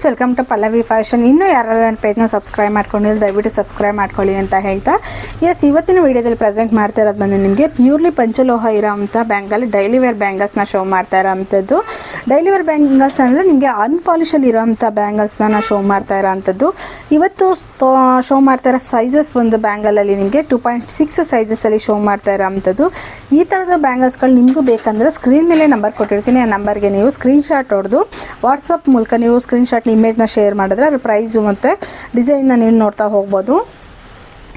Friends welcome to Pallavi fashion ಇನ್ನೂ ಯಾರಾದ್ರೂ ನನ್ನ ಪೇಜ್ನ ಸಬ್ಸ್ಕ್ರೈಬ್ ಮಾಡ್ಕೊಂಡಿಲ್ಲ, ದಯವಿಟ್ಟು ಸಬ್ಸ್ಕ್ರೈಬ್ ಮಾಡ್ಕೊಳ್ಳಿ ಅಂತ ಹೇಳ್ತಾ. ಎಸ್ ಇವತ್ತಿನ ವಿಡಿಯೋದಲ್ಲಿ ಪ್ರೆಸೆಂಟ್ ಮಾಡ್ತಾ ಇರೋದು ಬಂದು ನಿಮಗೆ ಪ್ಯೂರ್ಲಿ ಪಂಚಲೋಹ ಇರೋಂಥ ಬ್ಯಾಂಗಲ್ ಡೈಲಿ ವೇರ್ ಬ್ಯಾಂಗಲ್ಸ್ನ ಶೋ ಮಾಡ್ತಾ ಇರೋವಂಥದ್ದು ಡೈಲಿ ವೇರ್ ಬ್ಯಾಂಗಲ್ಸ್ ಅಂದರೆ ನಿಮಗೆ ಅನ್ಪಾಲಿಶಲ್ಲಿ ಇರೋಂಥ ಬ್ಯಾಂಗಲ್ಸ್ನ ನಾನು ಶೋ ಮಾಡ್ತಾ ಇರೋವಂಥದ್ದು ಇವತ್ತು ಶೋ ಮಾಡ್ತಾ ಇರೋ ಸೈಜಸ್ ಒಂದು ಬ್ಯಾಂಗಲಲ್ಲಿ ನಿಮಗೆ ಟೂ ಪಾಯಿಂಟ್ ಸಿಕ್ಸ್ ಸೈಜಸಲ್ಲಿ ಶೋ ಮಾಡ್ತಾ ಇರೋವಂಥದ್ದು ಈ ಥರದ ಬ್ಯಾಂಗಲ್ಸ್ಗಳು ನಿಮಗೂ ಬೇಕಂದ್ರೆ ಸ್ಕ್ರೀನ್ ಮೇಲೆ ನಂಬರ್ ಕೊಟ್ಟಿರ್ತೀನಿ. ಆ ನಂಬರ್ಗೆ ನೀವು ಸ್ಕ್ರೀನ್ಶಾಟ್ ಹೊಡೆದು ವಾಟ್ಸಪ್ ಮೂಲಕ ನೀವು ಸ್ಕ್ರೀನ್ ಶಾಟ್ನ ಇಮೇಜ್ನ ಶೇರ್ ಮಾಡಿದ್ರೆ ಅದ್ರ ಪ್ರೈಸು ಮತ್ತು ಡಿಸೈನ್ನ ನೀವು ನೋಡ್ತಾ ಹೋಗ್ಬೋದು.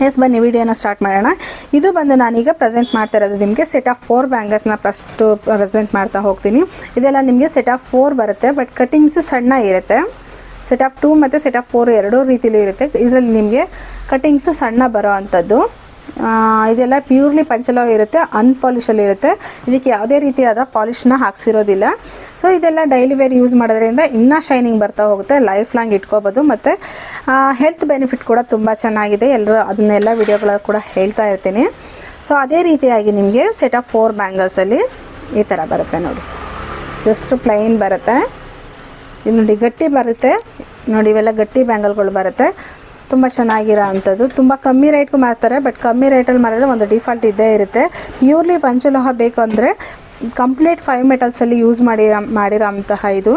ಎಸ್ ಬನ್ನಿ ವಿಡಿಯೋನ ಸ್ಟಾರ್ಟ್ ಮಾಡೋಣ. ಇದು ಬಂದು ನಾನೀಗ ಪ್ರೆಸೆಂಟ್ ಮಾಡ್ತಾ ಇರೋದು ನಿಮಗೆ ಸೆಟ್ ಆಫ್ ಫೋರ್ ಬ್ಯಾಂಗಲ್ಸ್ನ ಫಸ್ಟು ಪ್ರೆಸೆಂಟ್ ಮಾಡ್ತಾ ಹೋಗ್ತೀನಿ. ಇದೆಲ್ಲ ನಿಮಗೆ ಸೆಟ್ ಆಫ್ ಫೋರ್ ಬರುತ್ತೆ ಬಟ್ ಕಟಿಂಗ್ಸ್ ಸಣ್ಣ ಇರುತ್ತೆ. ಸೆಟ್ ಆಫ್ ಟೂ ಮತ್ತು ಸೆಟ್ ಆಫ್ ಫೋರ್ ಎರಡೂ ರೀತಿಲೂ ಇರುತ್ತೆ. ಇದರಲ್ಲಿ ನಿಮಗೆ ಕಟಿಂಗ್ಸ್ ಸಣ್ಣ ಬರೋ ಅಂಥದ್ದು. ಇದೆಲ್ಲ ಪ್ಯೂರ್ಲಿ ಪಂಚಲೋ ಇರುತ್ತೆ ಅನ್ಪಾಲಿಶಲ್ಲಿ ಇರುತ್ತೆ. ಇದಕ್ಕೆ ಯಾವುದೇ ರೀತಿಯಾದ ಪಾಲಿಶ್ನ ಹಾಕ್ಸಿರೋದಿಲ್ಲ. ಸೊ ಇದೆಲ್ಲ ಡೈಲಿ ವೇರ್ ಯೂಸ್ ಮಾಡೋದ್ರಿಂದ ಇನ್ನೂ ಶೈನಿಂಗ್ ಬರ್ತಾ ಹೋಗುತ್ತೆ ಲೈಫ್ ಲಾಂಗ್ ಇಟ್ಕೋಬೋದು. ಮತ್ತು ಹೆಲ್ತ್ ಬೆನಿಫಿಟ್ ಕೂಡ ತುಂಬ ಚೆನ್ನಾಗಿದೆ. ಎಲ್ಲರೂ ಅದನ್ನೆಲ್ಲ ವಿಡಿಯೋಗಳ ಕೂಡ ಹೇಳ್ತಾ ಇರ್ತೀನಿ. ಸೊ ಅದೇ ರೀತಿಯಾಗಿ ನಿಮಗೆ ಸೆಟ್ ಆಫ್ ಫೋರ್ ಬ್ಯಾಂಗಲ್ಸಲ್ಲಿ ಈ ಥರ ಬರುತ್ತೆ ನೋಡಿ. ಜಸ್ಟ್ ಪ್ಲೈನ್ ಬರುತ್ತೆ. ಇದು ನೋಡಿ, ಗಟ್ಟಿ ಬರುತ್ತೆ. ನೋಡಿ, ಇವೆಲ್ಲ ಗಟ್ಟಿ ಬ್ಯಾಂಗಲ್ಗಳು ಬರುತ್ತೆ. ತುಂಬ ಚೆನ್ನಾಗಿರೋ ಅಂಥದ್ದು ತುಂಬ ಕಮ್ಮಿ ರೇಟ್ಗೂ ಮಾರ್ತಾರೆ ಬಟ್ ಕಮ್ಮಿ ರೇಟಲ್ಲಿ ಮಾರಿದ್ರೆ ಒಂದು ಡಿಫಾಲ್ಟ್ ಇದ್ದೇ ಇರುತ್ತೆ. ಪ್ಯೂರ್ಲಿ ಪಂಚಲೋಹ ಬೇಕು ಅಂದರೆ ಕಂಪ್ಲೀಟ್ ಫೈವ್ ಮೆಟಲ್ಸಲ್ಲಿ ಯೂಸ್ ಮಾಡಿ ಮಾಡಿರೋ ಅಂತಹ ಇದು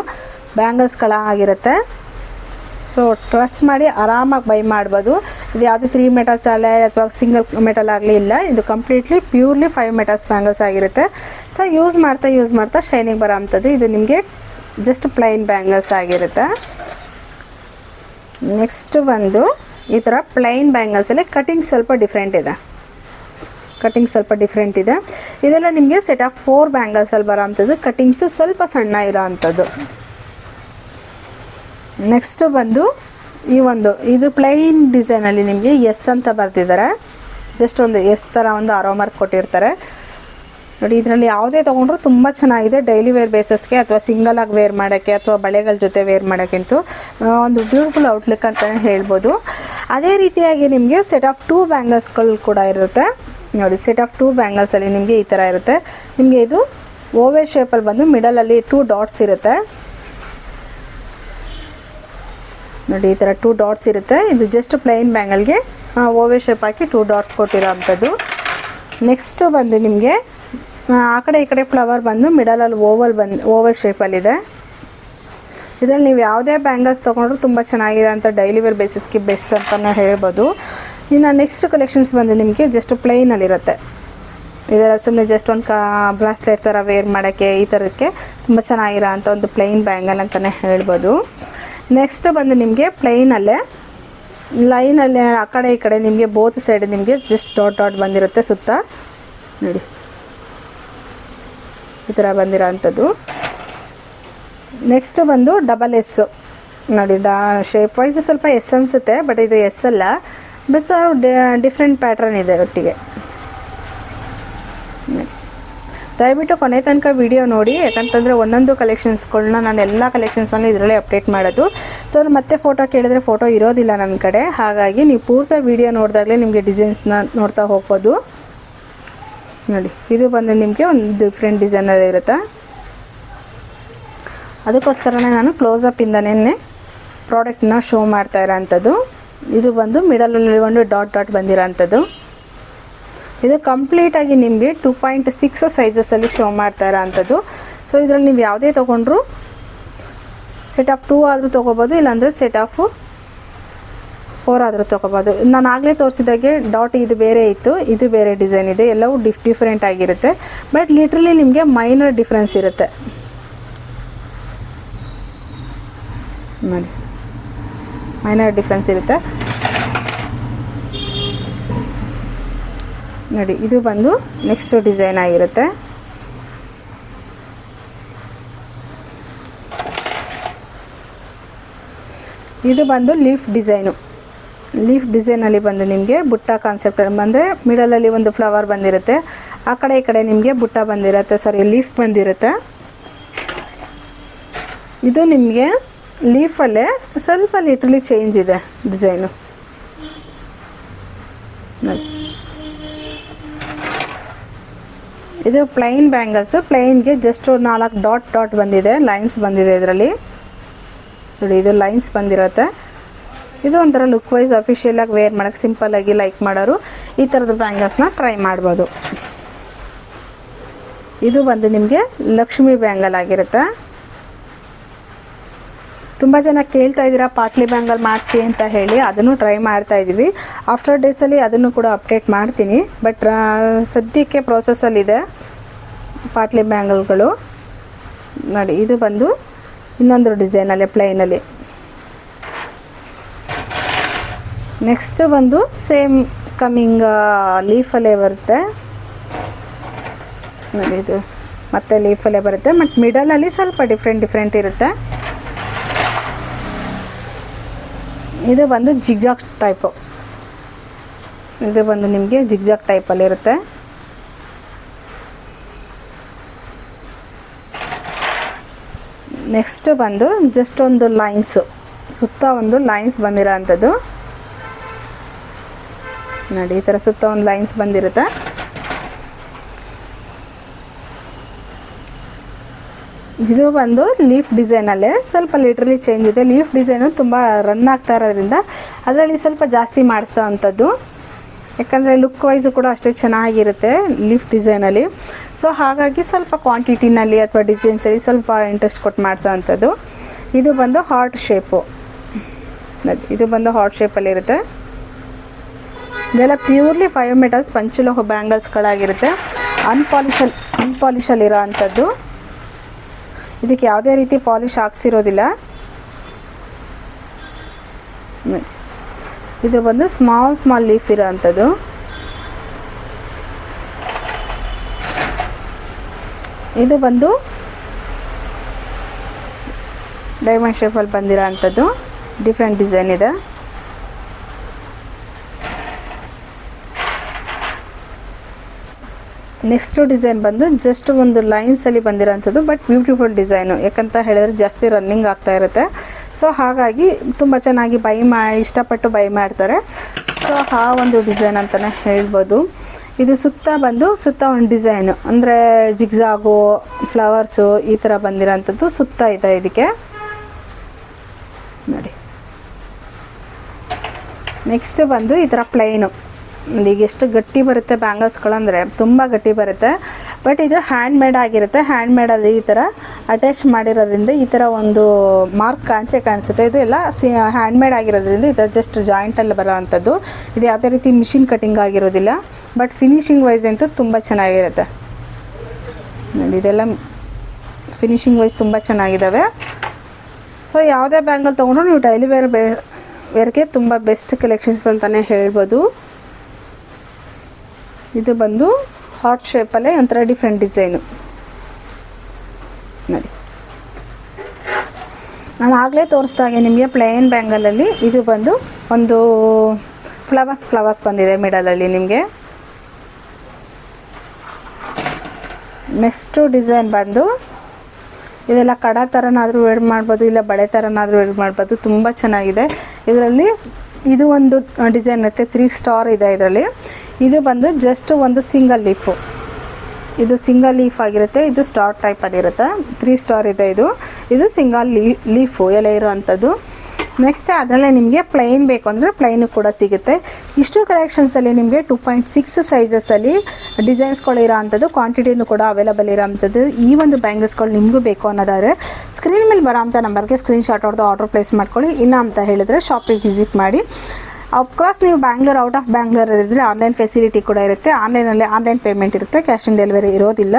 ಬ್ಯಾಂಗಲ್ಸ್ಗಳ ಆಗಿರುತ್ತೆ. ಸೊ ಟ್ರಸ್ಟ್ ಮಾಡಿ ಆರಾಮಾಗಿ ಬೈ ಮಾಡ್ಬೋದು. ಇದು ಯಾವುದೇ ತ್ರೀ ಮೆಟಲ್ಸ್ ಅಲ್ಲ ಅಥವಾ ಸಿಂಗಲ್ ಮೆಟಲ್ ಆಗಲಿ ಇಲ್ಲ. ಇದು completely purely five metals bangles ಆಗಿರುತ್ತೆ. ಸೊ ಯೂಸ್ ಮಾಡ್ತಾ ಯೂಸ್ ಮಾಡ್ತಾ ಶೈನಿಂಗ್ ಬರೋ ಅಂಥದ್ದು ಇದು ನಿಮಗೆ ಜಸ್ಟ್ ಪ್ಲೈನ್ ಬ್ಯಾಂಗಲ್ಸ್ ಆಗಿರುತ್ತೆ. ನೆಕ್ಸ್ಟ್ ಬಂದು ಈ ಥರ ಪ್ಲೈನ್ ಬ್ಯಾಂಗಲ್ಸಲ್ಲಿ ಕಟಿಂಗ್ ಸ್ವಲ್ಪ ಡಿಫ್ರೆಂಟ್ ಇದೆ. ಕಟಿಂಗ್ ಸ್ವಲ್ಪ ಡಿಫ್ರೆಂಟ್ ಇದೆ. ಇದೆಲ್ಲ ನಿಮಗೆ ಸೆಟ್ ಆಫ್ ಫೋರ್ ಬ್ಯಾಂಗಲ್ಸಲ್ಲಿ ಬರೋ ಅಂಥದ್ದು ಕಟಿಂಗ್ಸ್ ಸ್ವಲ್ಪ ಸಣ್ಣ ಇರೋ ಅಂಥದ್ದು ನೆಕ್ಸ್ಟ್ ಬಂದು ಈ ಒಂದು, ಇದು ಪ್ಲೈನ್ ಡಿಸೈನಲ್ಲಿ ನಿಮಗೆ ಎಸ್ ಅಂತ ಬರ್ತಿದ್ದಾರೆ ಜಸ್ಟ್ ಒಂದು ಎಸ್ ಥರ ಒಂದು ಆರೋ ಮಾರ್ಕ್ ಕೊಟ್ಟಿರ್ತಾರೆ. ನೋಡಿ, ಇದರಲ್ಲಿ ಯಾವುದೇ ತೊಗೊಂಡ್ರು ತುಂಬ ಚೆನ್ನಾಗಿದೆ. ಡೈಲಿ ವೇರ್ ಬೇಸಸ್ಗೆ ಅಥವಾ ಸಿಂಗಲ್ ಆಗಿ ವೇರ್ ಮಾಡೋಕ್ಕೆ ಅಥವಾ ಬಳೆಗಳ ಜೊತೆ ವೇರ್ ಮಾಡೋಕ್ಕಿಂತೂ ಒಂದು ಬ್ಯೂಟಿಫುಲ್ ಔಟ್ಲುಕ್ ಅಂತಲೇ ಹೇಳ್ಬೋದು. ಅದೇ ರೀತಿಯಾಗಿ ನಿಮಗೆ ಸೆಟ್ ಆಫ್ ಟೂ ಬ್ಯಾಂಗಲ್ಸ್ಗಳು ಕೂಡ ಇರುತ್ತೆ. ನೋಡಿ ಸೆಟ್ ಆಫ್ ಟೂ ಬ್ಯಾಂಗಲ್ಸಲ್ಲಿ ನಿಮಗೆ ಈ ಥರ ಇರುತ್ತೆ. ನಿಮಗೆ ಇದು ಓವೆ ಶೇಪಲ್ಲಿ ಬಂದು ಮಿಡಲಲ್ಲಿ ಟೂ ಡಾಟ್ಸ್ ಇರುತ್ತೆ. ನೋಡಿ, ಈ ಥರ ಟೂ ಡಾಟ್ಸ್ ಇರುತ್ತೆ. ಇದು ಜಸ್ಟ್ ಪ್ಲೈನ್ ಬ್ಯಾಂಗಲ್ಗೆ ಓವೆ ಶೇಪ್ ಹಾಕಿ ಟೂ ಡಾಟ್ಸ್ ಕೊಟ್ಟಿರೋ ಅಂಥದ್ದು ನೆಕ್ಸ್ಟು ಬಂದು ನಿಮಗೆ ಆ ಕಡೆ ಈ ಕಡೆ ಫ್ಲವರ್ ಬಂದು ಮಿಡಲಲ್ಲಿ ಓವಲ್ ಬಂದು ಓವಲ್ ಶೇಪಲ್ಲಿದೆ ಇದರಲ್ಲಿ ನೀವು ಯಾವುದೇ ಬ್ಯಾಂಗಲ್ಸ್ ತೊಗೊಂಡ್ರು ತುಂಬ ಚೆನ್ನಾಗಿರೋಂಥ ಡೈಲಿ ವೇರ್ ಬೇಸಿಸ್ಗೆ ಬೆಸ್ಟ್ ಅಂತಲೇ ಹೇಳ್ಬೋದು. ಇನ್ನು ನೆಕ್ಸ್ಟ್ ಕಲೆಕ್ಷನ್ಸ್ ಬಂದು ನಿಮಗೆ ಜಸ್ಟ್ ಪ್ಲೈನಲ್ಲಿರುತ್ತೆ ಇದರ ಸುಮ್ಮನೆ ಜಸ್ಟ್ ಒಂದು ಕಾ ಬ್ರಾಸ್ಲೆಟ್ ಥರ ವೇರ್ ಮಾಡೋಕ್ಕೆ ಈ ಥರಕ್ಕೆ ತುಂಬ ಚೆನ್ನಾಗಿರೋ ಅಂತ ಒಂದು ಪ್ಲೈನ್ ಬ್ಯಾಂಗಲ್ ಅಂತಲೇ ಹೇಳ್ಬೋದು. ನೆಕ್ಸ್ಟ್ ಬಂದು ನಿಮಗೆ ಪ್ಲೈನಲ್ಲೇ ಲೈನಲ್ಲೇ ಆ ಕಡೆ ಈ ಕಡೆ ನಿಮಗೆ ಬೋತ್ ಸೈಡ್ ನಿಮಗೆ ಜಸ್ಟ್ ಡಾಟ್ ಡಾಟ್ ಬಂದಿರುತ್ತೆ ಸುತ್ತ. ನೋಡಿ. ಈ ಥರ ಬಂದಿರೋ ಅಂಥದ್ದು ನೆಕ್ಸ್ಟ್ ಬಂದು ಡಬಲ್ ಎಸ್ಸು ನೋಡಿ, ಡಾ ಶೇಪ್ ವೈಸ್ ಸ್ವಲ್ಪ ಎಸ್ ಅನಿಸುತ್ತೆ ಬಟ್ ಇದು ಎಸ್ ಅಲ್ಲ. ಬಸ್ ಡಿಫ್ರೆಂಟ್ ಪ್ಯಾಟ್ರನ್ ಇದೆ ಒಟ್ಟಿಗೆ. ದಯವಿಟ್ಟು ಕೊನೆ ತನಕ ವಿಡಿಯೋ ನೋಡಿ, ಯಾಕಂತಂದರೆ ಒಂದೊಂದು ಕಲೆಕ್ಷನ್ಸ್ಗಳನ್ನ ನಾನು ಎಲ್ಲ ಕಲೆಕ್ಷನ್ಸ್ನಲ್ಲಿ ಇದರಲ್ಲೇ ಅಪ್ಡೇಟ್ ಮಾಡೋದು. ಸೊ ಮತ್ತೆ ಫೋಟೋ ಕೇಳಿದ್ರೆ ಫೋಟೋ ಇರೋದಿಲ್ಲ ನನ್ನ ಕಡೆ. ಹಾಗಾಗಿ ನೀವು ಪೂರ್ತಿ ವಿಡಿಯೋ ನೋಡಿದಾಗಲೇ ನಿಮಗೆ ಡಿಸೈನ್ಸ್ನ ನೋಡ್ತಾ ಹೋಗ್ಬೋದು. ನೋಡಿ, ಇದು ಬಂದು ನಿಮಗೆ ಒಂದು ಡಿಫ್ರೆಂಟ್ ಡಿಸೈನಲ್ಲಿ ಇರುತ್ತೆ? ಅದಕ್ಕೋಸ್ಕರನೇ ನಾನು ಕ್ಲೋಸಪ್ಪಿಂದನೇ ಪ್ರಾಡಕ್ಟ್ನ ಶೋ ಮಾಡ್ತಾ ಇರೋಂಥದ್ದು. ಇದು ಬಂದು ಮಿಡಲಲ್ಲಿ ಒಂದು ಡಾಟ್ ಡಾಟ್ ಬಂದಿರೋಂಥದ್ದು. ಇದು ಕಂಪ್ಲೀಟಾಗಿ ನಿಮಗೆ ಟೂ ಪಾಯಿಂಟ್ ಸಿಕ್ಸ್ ಸೈಜಸ್ಸಲ್ಲಿ ಶೋ ಮಾಡ್ತಾ ಇರೋಂಥದ್ದು. ಸೊ ಇದರಲ್ಲಿ ನೀವು ಯಾವುದೇ ತೊಗೊಂಡ್ರು ಸೆಟ್ ಆಫ್ ಟೂ ಆದರೂ ತೊಗೋಬೋದು, ಇಲ್ಲಾಂದರೆ ಸೆಟ್ ಆಫು ಫೋರ್ ಆದರೂ ತೊಗೋಬೋದು. ನಾನು ಆಗಲೇ ತೋರಿಸಿದಾಗೆ ಡಾಟ್ ಇದು ಬೇರೆ ಇತ್ತು, ಇದು ಬೇರೆ ಡಿಸೈನ್ ಇದೆ, ಎಲ್ಲವೂ ಡಿಫ್ ಡಿಫ್ರೆಂಟ್ ಆಗಿರುತ್ತೆ. ಬಟ್ ಲಿಟ್ರಲಿ ನಿಮಗೆ ಮೈನರ್ ಡಿಫ್ರೆನ್ಸ್ ಇರುತ್ತೆ. ನೋಡಿ. ಮೈನರ್ ಡಿಫ್ರೆನ್ಸ್ ಇರುತ್ತೆ. ನೋಡಿ, ಇದು ಬಂದು ನೆಕ್ಸ್ಟ್ ಡಿಸೈನ್ ಆಗಿರುತ್ತೆ. ಇದು ಬಂದು ಲೀಫ್ ಡಿಸೈನು ಲೀಫ್ ಡಿಸೈನಲ್ಲಿ ಬಂದು ನಿಮಗೆ ಬುಟ್ಟ ಕಾನ್ಸೆಪ್ಟ್ ಅಂದರೆ ಮಿಡಲಲ್ಲಿ ಒಂದು ಫ್ಲವರ್ ಬಂದಿರುತ್ತೆ. ಆ ಕಡೆ ಈ ಕಡೆ ನಿಮಗೆ ಬುಟ್ಟ ಬಂದಿರುತ್ತೆ. ಸಾರಿ ಲೀಫ್ ಬಂದಿರುತ್ತೆ. ಇದು ನಿಮಗೆ ಲೀಫಲ್ಲೇ ಸ್ವಲ್ಪ ಲಿಟ್ರಲಿ ಚೇಂಜ್ ಇದೆ ಡಿಸೈನು ಇದು ಪ್ಲೈನ್ ಬ್ಯಾಂಗಲ್ಸ್ ಪ್ಲೈನ್ಗೆ ಜಸ್ಟ್ ನಾಲ್ಕು ಡಾಟ್ ಡಾಟ್ ಬಂದಿದೆ. ಲೈನ್ಸ್ ಬಂದಿದೆ ಇದರಲ್ಲಿ. ನೋಡಿ, ಇದು ಲೈನ್ಸ್ ಬಂದಿರುತ್ತೆ. ಇದು ಒಂಥರ ಲುಕ್ ವೈಸ್ ಅಫಿಷಿಯಲಾಗಿ ವೇರ್ ಮಾಡೋಕ್ಕೆ ಸಿಂಪಲ್ಲಾಗಿ ಲೈಕ್ ಮಾಡೋರು ಈ ಥರದ ಬ್ಯಾಂಗಲ್ಸ್ನ ಟ್ರೈ ಮಾಡ್ಬೋದು. ಇದು ಬಂದು ನಿಮಗೆ ಲಕ್ಷ್ಮಿ ಬ್ಯಾಂಗಲ್ ಆಗಿರುತ್ತೆ. ತುಂಬ ಜನ ಕೇಳ್ತಾ ಇದ್ದೀರಾ, ಪಾಟ್ಲಿ ಬ್ಯಾಂಗಲ್ ಮಾಡಿಸಿ ಅಂತ ಹೇಳಿ. ಅದನ್ನು ಟ್ರೈ ಮಾಡ್ತಾ ಇದ್ದೀವಿ. ಆಫ್ಟರ್ ಡೇಸಲ್ಲಿ ಅದನ್ನು ಕೂಡ ಅಪ್ಡೇಟ್ ಮಾಡ್ತೀನಿ. ಬಟ್ ಸದ್ಯಕ್ಕೆ ಪ್ರೋಸೆಸಲ್ಲಿದೆ ಪಾಟ್ಲಿ ಬ್ಯಾಂಗಲ್ಗಳು ನೋಡಿ, ಇದು ಬಂದು ಇನ್ನೊಂದು ಡಿಸೈನಲ್ಲಿ ಪ್ಲೈನಲ್ಲಿ ನೆಕ್ಸ್ಟ್ ಬಂದು ಸೇಮ್ ಕಮ್ಮಿಂಗ್ ಲೀಫಲ್ಲೇ ಬರುತ್ತೆ. ಇದು ಮತ್ತೆ ಲೀಫಲ್ಲೇ ಬರುತ್ತೆ. ಮತ್ತು ಮಿಡಲಲ್ಲಿ ಸ್ವಲ್ಪ ಡಿಫ್ರೆಂಟ್ ಡಿಫ್ರೆಂಟ್ ಇರುತ್ತೆ. ಇದು ಬಂದು ಜಿಗ್ಜಾಕ್ ಟೈಪು ಇದು ಬಂದು ನಿಮಗೆ ಜಿಗ್ಜಾಕ್ ಟೈಪಲ್ಲಿರುತ್ತೆ ನೆಕ್ಸ್ಟ್ ಬಂದು ಜಸ್ಟ್ ಒಂದು ಲೈನ್ಸು ಸುತ್ತ ಒಂದು ಲೈನ್ಸ್ ಬಂದಿರೋ ಅಂಥದ್ದು ನೋಡಿ, ಈ ಥರ ಸುತ್ತ ಒಂದು ಲೈನ್ಸ್ ಬಂದಿರುತ್ತೆ. ಇದು ಬಂದು ಲೀಫ್ ಡಿಸೈನಲ್ಲೇ ಸ್ವಲ್ಪ ಲಿಟ್ರಲಿ ಚೇಂಜ್ ಇದೆ. ಲೀಫ್ ಡಿಸೈನು ತುಂಬ ರನ್ ಆಗ್ತಾ ಇರೋದ್ರಿಂದ ಅದರಲ್ಲಿ ಸ್ವಲ್ಪ ಜಾಸ್ತಿ ಮಾಡಿಸೋ ಅಂಥದ್ದು. ಯಾಕಂದರೆ ಲುಕ್ ವೈಸು ಕೂಡ ಅಷ್ಟೇ ಚೆನ್ನಾಗಿರುತ್ತೆ ಲೀಫ್ ಡಿಸೈನಲ್ಲಿ ಸೊ ಹಾಗಾಗಿ ಸ್ವಲ್ಪ ಕ್ವಾಂಟಿಟಿನಲ್ಲಿ ಅಥವಾ ಡಿಸೈನ್ಸಲ್ಲಿ ಸ್ವಲ್ಪ ಇಂಟ್ರೆಸ್ಟ್ ಕೊಟ್ಟು ಮಾಡಿಸೋ ಅಂಥದ್ದು. ಇದು ಬಂದು ಹಾರ್ಟ್ ಶೇಪು ಇದು ಬಂದು ಹಾರ್ಟ್ ಶೇಪಲ್ಲಿರುತ್ತೆ ಇದೆಲ್ಲ ಪ್ಯೂರ್ಲಿ ಫೈವ್ ಮೀಟರ್ಸ್ ಪಂಚಲೋಹ ಬ್ಯಾಂಗಲ್ಸ್ಗಳಾಗಿರುತ್ತೆ ಅನ್ಪಾಲಿಶಲ್ ಇರೋ ಅಂಥದ್ದು ಇದಕ್ಕೆ ಯಾವುದೇ ರೀತಿ ಪಾಲಿಶ್ ಹಾಕ್ಸಿರೋದಿಲ್ಲ. ಇದು ಬಂದು ಸ್ಮಾಲ್ ಸ್ಮಾಲ್ ಲೀಫ್ ಇರೋ ಅಂಥದ್ದು ಇದು ಬಂದು ಡೈಮಂಡ್ ಶೇಪಲ್ಲಿ ಬಂದಿರೋ ಅಂಥದ್ದು ಡಿಫ್ರೆಂಟ್ ಡಿಸೈನ್ ಇದೆ. ನೆಕ್ಸ್ಟ್ ಡಿಸೈನ್ ಬಂದು ಜಸ್ಟ್ ಒಂದು ಲೈನ್ಸಲ್ಲಿ ಬಂದಿರೋಂಥದ್ದು ಬಟ್ ಬ್ಯೂಟಿಫುಲ್ ಡಿಸೈನು ಯಾಕಂತ ಹೇಳಿದ್ರೆ ಜಾಸ್ತಿ ರನ್ನಿಂಗ್ ಆಗ್ತಾ ಇರುತ್ತೆ. ಸೊ ಹಾಗಾಗಿ ತುಂಬ ಚೆನ್ನಾಗಿ ಬೈ ಮಾ, ಇಷ್ಟಪಟ್ಟು ಬೈ ಮಾಡ್ತಾರೆ. ಸೊ ಆ ಒಂದು ಡಿಸೈನ್ ಅಂತಲೇ ಹೇಳ್ಬೋದು. ಇದು ಸುತ್ತ ಬಂದು ಸುತ್ತ ಒಂದು ಡಿಸೈನು ಅಂದರೆ ಜಿಗ್ಜಾಗು ಫ್ಲವರ್ಸು ಈ ಥರ ಬಂದಿರೋಂಥದ್ದು ಸುತ್ತ ಇದೆ ಇದಕ್ಕೆ. ನೋಡಿ. ನೆಕ್ಸ್ಟ್ ಬಂದು ಈ ಥರ ಪ್ಲೈನು ಈಗ ಎಷ್ಟು ಗಟ್ಟಿ ಬರುತ್ತೆ ಬ್ಯಾಂಗಲ್ಸ್ಗಳಂದರೆ ತುಂಬ ಗಟ್ಟಿ ಬರುತ್ತೆ. ಬಟ್ ಇದು ಹ್ಯಾಂಡ್ ಮೇಡ್ ಆಗಿರುತ್ತೆ. ಹ್ಯಾಂಡ್ ಮೇಡಲ್ಲಿ ಈ ಥರ ಅಟ್ಯಾಚ್ ಮಾಡಿರೋದ್ರಿಂದ ಈ ಥರ ಒಂದು ಮಾರ್ಕ್ ಕಾಣಿಸೇ ಕಾಣಿಸುತ್ತೆ. ಇದು ಎಲ್ಲ ಸಿ ಹ್ಯಾಂಡ್ ಮೇಡ್ ಆಗಿರೋದ್ರಿಂದ ಇದು ಜಸ್ಟ್ ಜಾಯಿಂಟಲ್ಲಿ ಬರೋ ಅಂಥದ್ದು ಇದು ಯಾವುದೇ ರೀತಿ ಮಿಷಿನ್ ಕಟಿಂಗ್ ಆಗಿರೋದಿಲ್ಲ. ಬಟ್ ಫಿನಿಶಿಂಗ್ ವೈಸ್ ಅಂತೂ ತುಂಬ ಚೆನ್ನಾಗಿರುತ್ತೆ. ನೋಡಿ, ಇದೆಲ್ಲ ಫಿನಿಶಿಂಗ್ ವೈಸ್ ತುಂಬ ಚೆನ್ನಾಗಿದ್ದಾವೆ ಸೊ ಯಾವುದೇ ಬ್ಯಾಂಗಲ್ ತೊಗೊಂಡ್ರು ನೀವು ಡೈಲಿ ವೇರ್ ಬೇ ವೇರ್ಗೆ ತುಂಬ ಬೆಸ್ಟ್ ಕಲೆಕ್ಷನ್ಸ್ ಅಂತಲೇ ಹೇಳ್ಬೋದು. ಇದು ಬಂದು ಹಾಟ್ ಶೇಪಲ್ಲೇ ಒಂಥರ ಡಿಫ್ರೆಂಟ್ ಡಿಸೈನು ನೋಡಿ. ನಾನು ಆಗಲೇ ತೋರಿಸ್ದಾಗೆ ನಿಮಗೆ ಪ್ಲೇನ್ ಬ್ಯಾಂಗಲಲ್ಲಿ ಇದು ಬಂದು ಒಂದು ಫ್ಲವರ್ಸ್ ಫ್ಲವರ್ಸ್ ಬಂದಿದೆ ಮಿಡಲಲ್ಲಿ ನಿಮಗೆ. ನೆಕ್ಸ್ಟು ಡಿಸೈನ್ ಬಂದು ಇದೆಲ್ಲ ಕಡ ಥರನಾದರೂ ವೇಡ್ ಮಾಡ್ಬೋದು, ಇಲ್ಲ ಬಳೆ ಥರನಾದರೂ ವೇಡ್ ಮಾಡ್ಬೋದು, ತುಂಬ ಚೆನ್ನಾಗಿದೆ. ಇದರಲ್ಲಿ ಇದು ಒಂದು ಡಿಸೈನ್ ಇರುತ್ತೆ. ತ್ರೀ ಸ್ಟಾರ್ ಇದೆ ಇದರಲ್ಲಿ. ಇದು ಬಂದು ಜಸ್ಟ್ ಒಂದು ಸಿಂಗಲ್ ಲೀಫು ಇದು ಸಿಂಗಲ್ ಲೀಫ್ ಆಗಿರುತ್ತೆ. ಇದು ಸ್ಟಾರ್ ಟೈಪಲ್ಲಿರುತ್ತೆ ತ್ರೀ ಸ್ಟಾರ್ ಇದೆ ಇದು. ಇದು ಸಿಂಗಲ್ ಲೀ ಲೀಫು ಎಲೆ ನೆಕ್ಸ್ಟ್ ಅದರಲ್ಲೇ ನಿಮಗೆ ಪ್ಲೈನ್ ಬೇಕು ಅಂದರೆ ಪ್ಲೈನು ಕೂಡ ಸಿಗುತ್ತೆ. ಇಷ್ಟು ಕಲೆಕ್ಷನ್ಸಲ್ಲಿ ನಿಮಗೆ ಟೂ ಪಾಯಿಂಟ್ ಸಿಕ್ಸ್ ಸೈಜಸ್ಸಲ್ಲಿ ಡಿಸೈನ್ಸ್ಗಳು ಇರೋ ಅಂಥದ್ದು ಕ್ವಾಂಟಿಟಿನೂ ಕೂಡ ಅವೈಲಬಲ್ ಇರೋ ಅಂಥದ್ದು ಈ ಒಂದು ಬ್ಯಾಂಗಲ್ಸ್ಗಳು ನಿಮಗೂ ಬೇಕು ಅನ್ನೋದಾದ್ರೆ ಸ್ಕ್ರೀನ್ ಮೇಲೆ ಬರೋ ಅಂಥ ನಂಬರ್ಗೆ ಸ್ಕ್ರೀನ್ಶಾಟ್ ಹೊಡೆದು ಆರ್ಡರ್ ಪ್ಲೇಸ್ ಮಾಡ್ಕೊಳ್ಳಿ. ಇಲ್ಲ ಅಂತ ಹೇಳಿದ್ರೆ ಶಾಪಿಗೆ ವಿಸಿಟ್ ಮಾಡಿ. ಅಫ್ಕೋರ್ಸ್ ನೀವು ಬ್ಯಾಂಗ್ಳೂರ್ ಔಟ್ ಆಫ್ ಬ್ಯಾಂಗ್ಳೂರ್ ಇದ್ರೆ ಆನ್ಲೈನ್ ಫೆಸಿಲಿಟಿ ಕೂಡ ಇರುತ್ತೆ. ಆನ್ಲೈನಲ್ಲಿ ಆನ್ಲೈನ್ ಪೇಮೆಂಟ್ ಇರುತ್ತೆ. ಕ್ಯಾಶ್ ಆನ್ ಡೆಲಿವರಿ ಇರೋದಿಲ್ಲ.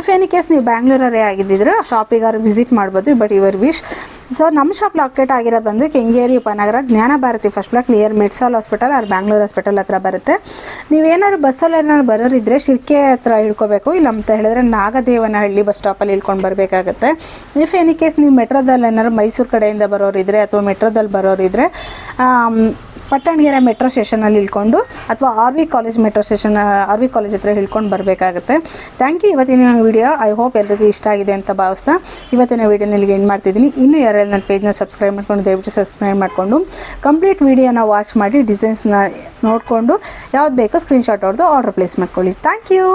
ಇಫ್ ಎನಿ ಕೇಸ್ ನೀವು ಬ್ಯಾಂಗ್ಳೂರಲ್ಲೇ ಆಗಿದ್ದಿದ್ರೆ ಶಾಪಿಗಾರು ವಿಸಿಟ್ ಮಾಡ್ಬೋದು. ಬಟ್ ಯುವರ್ ವಿಶ್ ಸೊ ನಮ್ಮ ಶಾಪ್ ಲಾಕೆಟ್ ಆಗಿರೋ ಬಂದು Kengeri Upanagara Jnana Bharathi first block near ಮೆಡ್ಸಾಲ್ hospital or Bangalore hospital ಹತ್ರ ಬರುತ್ತೆ. ನೀವೇನಾದ್ರು ಬಸ್ಸಲ್ಲಿ ಏನಾದ್ರು ಬರೋರಿದ್ರೆ ಶಿರ್ಕೆ ಹತ್ರ ಇಳ್ಕೋಬೇಕು ಇಲ್ಲ ಅಂತ ಹೇಳಿದ್ರೆ ನಾಗದೇವನಹಳ್ಳಿ ಬಸ್ ಸ್ಟಾಪಲ್ಲಿ ಇಳ್ಕೊಂಡು ಬರಬೇಕಾಗುತ್ತೆ. ಇಫ್ ಎನಿ ಕೇಸ್ ನೀವು ಮೆಟ್ರೋದಲ್ಲಿ ಏನಾದ್ರು ಮೈಸೂರು ಕಡೆಯಿಂದ ಬರೋರಿದ್ರೆ ಅಥವಾ ಮೆಟ್ರೋದಲ್ಲಿ ಬರೋರಿದ್ರೆ ಪಟ್ಟಣಗೆರೆ ಮೆಟ್ರೋ ಸ್ಟೇಷನಲ್ಲಿ ಇಳ್ಕೊಂಡು ಅಥವಾ R V college metro station R V college ಹತ್ರ ಇಳ್ಕೊಂಡು ಬರಬೇಕಾಗುತ್ತೆ. ಥ್ಯಾಂಕ್ ಯು ಇವತ್ತಿನ ವಿಡಿಯೋ ಐ ಹೋಪ್ ಎಲ್ಲರಿಗೂ ಇಷ್ಟ ಆಗಿದೆ ಅಂತ ಭಾವಿಸ್ತಾ. ಇವತ್ತಿನ ವಿಡಿಯೋನ ಇಲ್ಲಿಗೆ ಎಂಡ್ ಮಾಡ್ತಿದ್ದೀನಿ. ಇನ್ನೂ ಯಾರೆಲ್ಲ ನನ್ನ ಪೇಜ್ನ ಸಬ್ಸ್ಕ್ರೈಬ್ ಮಾಡ್ಕೊಂಡು ದಯವಿಟ್ಟು ಸಬ್ಸ್ಕ್ರೈಬ್ ಮಾಡಿಕೊಂಡು ಕಂಪ್ಲೀಟ್ ವಿಡಿಯೋನ ವಾಚ್ ಮಾಡಿ ಡಿಸೈನ್ಸ್ನ ನೋಡಿಕೊಂಡು ಯಾವ್ದು ಬೇಕೋ ಸ್ಕ್ರೀನ್ಶಾಟ್ ಹೊಡೆದು ಆರ್ಡರ್ ಪ್ಲೇಸ್ ಮಾಡ್ಕೊಳ್ಳಿ. Thank you